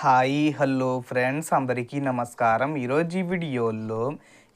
Hi hello friends అందరికీ నమస్కారం. ఈరోజు ఈ వీడియోలో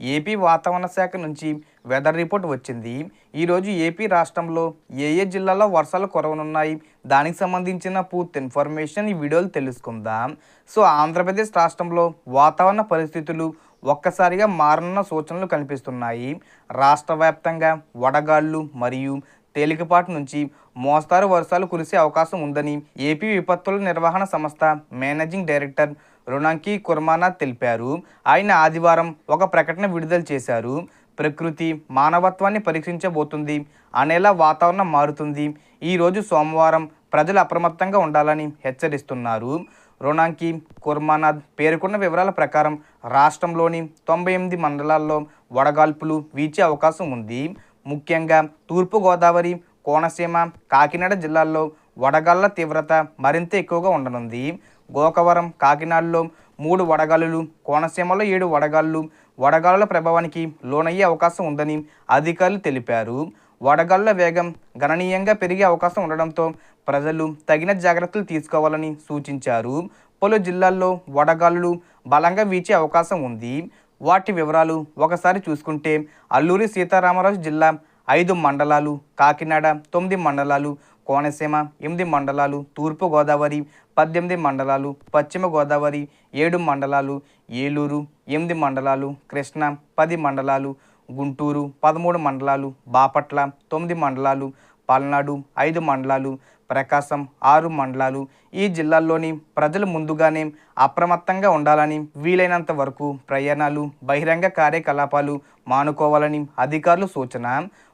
ఏపీ వాతావరణ శాఖ నుంచి వెదర్ రిపోర్ట్ వచ్చింది. ఈరోజు ఏపీ రాష్ట్రంలో ఏ ఏ జిల్లాలో వర్షాలు కురవనున్నాయి దానికి సంబంధించిన పూర్తి ఇన్ఫర్మేషన్ ఈ వీడియోలో తెలుసుకుందాం. సో ఆంధ్రప్రదేశ్ రాష్ట్రంలో వాతావరణ పరిస్థితులు ఒక్కసారిగా మారనున్న సూచనలు కనిపిస్తున్నాయి. రాష్ట్ర వ్యాప్తంగా వడగాళ్ళు మరియు తేలికపాటి నుంచి మోస్తారు వర్షాలు కురిసే అవకాశం ఉందని ఏపీ విపత్తుల నిర్వహణ సంస్థ మేనేజింగ్ డైరెక్టర్ రుణంకి కుర్మానాథ్ తెలిపారు. ఆయన ఆదివారం ఒక ప్రకటన విడుదల చేశారు. ప్రకృతి మానవత్వాన్ని పరీక్షించబోతుంది. అనేలా వాతావరణం మారుతుంది. ఈరోజు సోమవారం ప్రజలు అప్రమత్తంగా ఉండాలని హెచ్చరిస్తున్నారు. రుణాంకి కుర్మానాథ్ పేర్కొన్న వివరాల ప్రకారం రాష్ట్రంలోని తొంభై ఎనిమిది మండలాల్లో వడగాల్పులు వీచే అవకాశం ఉంది. ముఖ్యంగా తూర్పుగోదావరి కోనసీమ కాకినాడ జిల్లాల్లో వడగాళ్ళ తీవ్రత మరింత ఎక్కువగా ఉండనుంది. గోకవరం కాకినాడలో మూడు వడగాలులు కోనసీమలో ఏడు వడగాళ్ళు వడగాలుల ప్రభావానికి లోనయ్యే అవకాశం ఉందని అధికారులు తెలిపారు. వడగాళ్ళ వేగం గణనీయంగా పెరిగే అవకాశం ఉండడంతో ప్రజలు తగిన జాగ్రత్తలు తీసుకోవాలని సూచించారు. పలు జిల్లాల్లో వడగాళ్ళు బలంగా వీచే అవకాశం ఉంది. వాటి వివరాలు ఒకసారి చూసుకుంటే అల్లూరి సీతారామరాజు జిల్లా ఐదు మండలాలు కాకినాడ తొమ్మిది మండలాలు కోనసీమ ఎనిమిది మండలాలు తూర్పుగోదావరి పద్దెనిమిది మండలాలు పశ్చిమ గోదావరి ఏడు మండలాలు ఏలూరు ఎనిమిది మండలాలు కృష్ణా పది మండలాలు గుంటూరు పదమూడు మండలాలు బాపట్ల తొమ్మిది మండలాలు పల్నాడు ఐదు మండలాలు ప్రకాశం ఆరు మండలాలు ఈ జిల్లాల్లోని ప్రజలు ముందుగానే అప్రమత్తంగా ఉండాలని వీలైనంత వరకు ప్రయాణాలు బహిరంగ కార్యకలాపాలు మానుకోవాలని అధికారులు సూచన.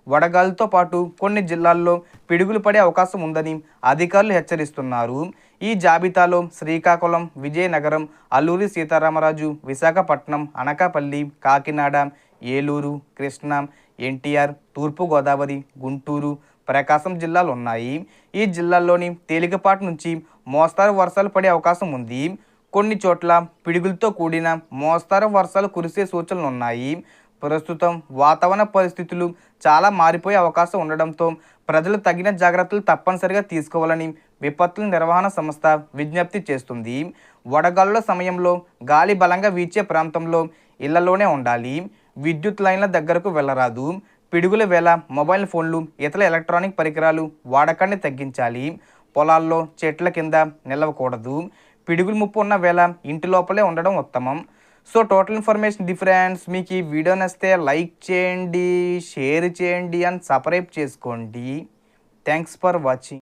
వడగాలితో పాటు కొన్ని జిల్లాల్లో పిడుగులు పడే అవకాశం ఉందని అధికారులు హెచ్చరిస్తున్నారు. ఈ జాబితాలో శ్రీకాకుళం విజయనగరం అల్లూరి సీతారామరాజు విశాఖపట్నం అనకాపల్లి కాకినాడ ఏలూరు కృష్ణా ఎన్టీఆర్ తూర్పుగోదావరి గుంటూరు ప్రకాశం జిల్లాలు ఉన్నాయి. ఈ జిల్లాల్లోని తేలికపాటి నుంచి మోస్తారు వర్షాలు పడే అవకాశం ఉంది. కొన్ని చోట్ల పిడుగులతో కూడిన మోస్తారు వర్షాలు కురిసే సూచనలు ఉన్నాయి. ప్రస్తుతం వాతావరణ పరిస్థితులు చాలా మారిపోయే అవకాశం ఉండడంతో ప్రజలు తగిన జాగ్రత్తలు తప్పనిసరిగా తీసుకోవాలని విపత్తుల నిర్వహణ సంస్థ విజ్ఞప్తి చేస్తుంది. వడగాలుల సమయంలో గాలి బలంగా వీచే ప్రాంతంలో ఇళ్ళలోనే ఉండాలి. విద్యుత్ లైన్ల దగ్గరకు వెళ్ళరాదు. పిడుగుల వేళ మొబైల్ ఫోన్లు ఇతర ఎలక్ట్రానిక్ పరికరాలు వాడకాన్ని తగ్గించాలి. పొలాల్లో చెట్ల కింద నిలవకూడదు. పిడుగులు ముప్పు ఉన్న వేళ ఇంటి లోపలే ఉండడం ఉత్తమం. సో టోటల్ ఇన్ఫర్మేషన్ డిఫరెన్స్ మీకు ఈ వీడియో నచ్చితే లైక్ చేయండి షేర్ చేయండి అండ్ సబ్స్క్రైబ్ చేసుకోండి. Thanks for watching.